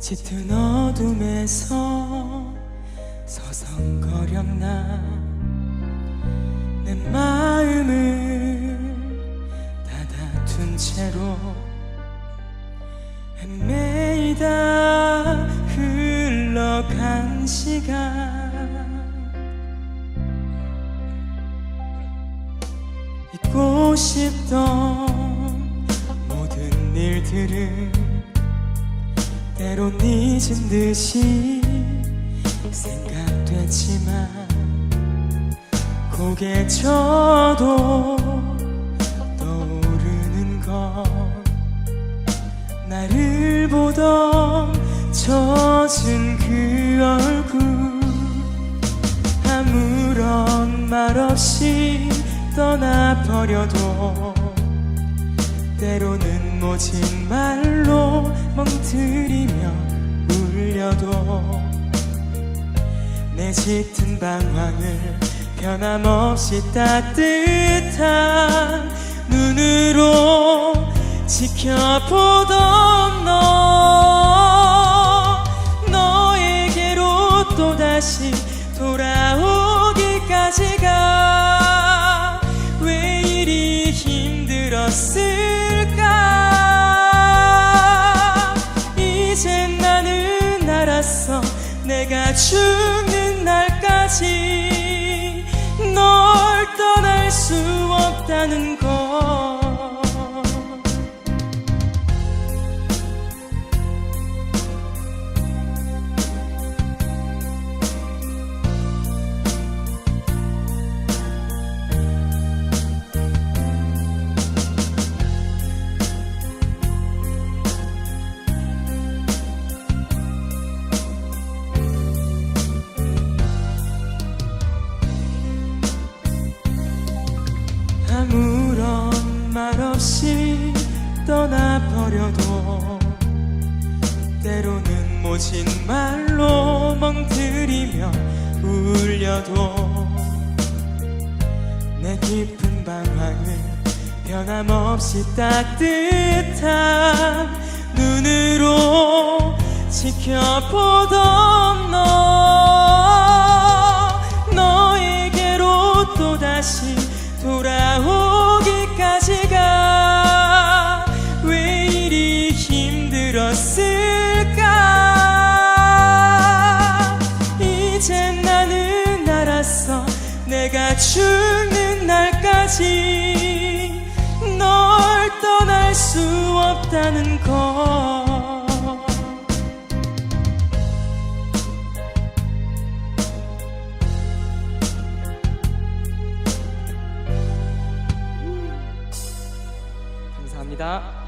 짙은 어둠에서 서성거렸나? 내 마음을 닫아둔 채로 헤매이다 흘러간 시간. 잊고 싶던 모든 일들을 때론 잊은 듯이 생각되지만 고개 쳐도 떠오르는 건 나를 보던 젖은 그 얼굴. 아무런 말 없이 떠나버려도 때로는 모진 말로 울려도 내 짙은 방황을 변함없이 따뜻한 눈으로 지켜보던 너 너에게로 또다시 없다는 걸 떠나버려도 때로는 모진 말로 멍들이며 울려도 내 깊은 방황을 변함없이 따뜻한 눈으로 지켜보던 힘들었을까 이젠 나는 알았어 내가 죽는 날까지 널 떠날 수 없다는 걸 감사합니다.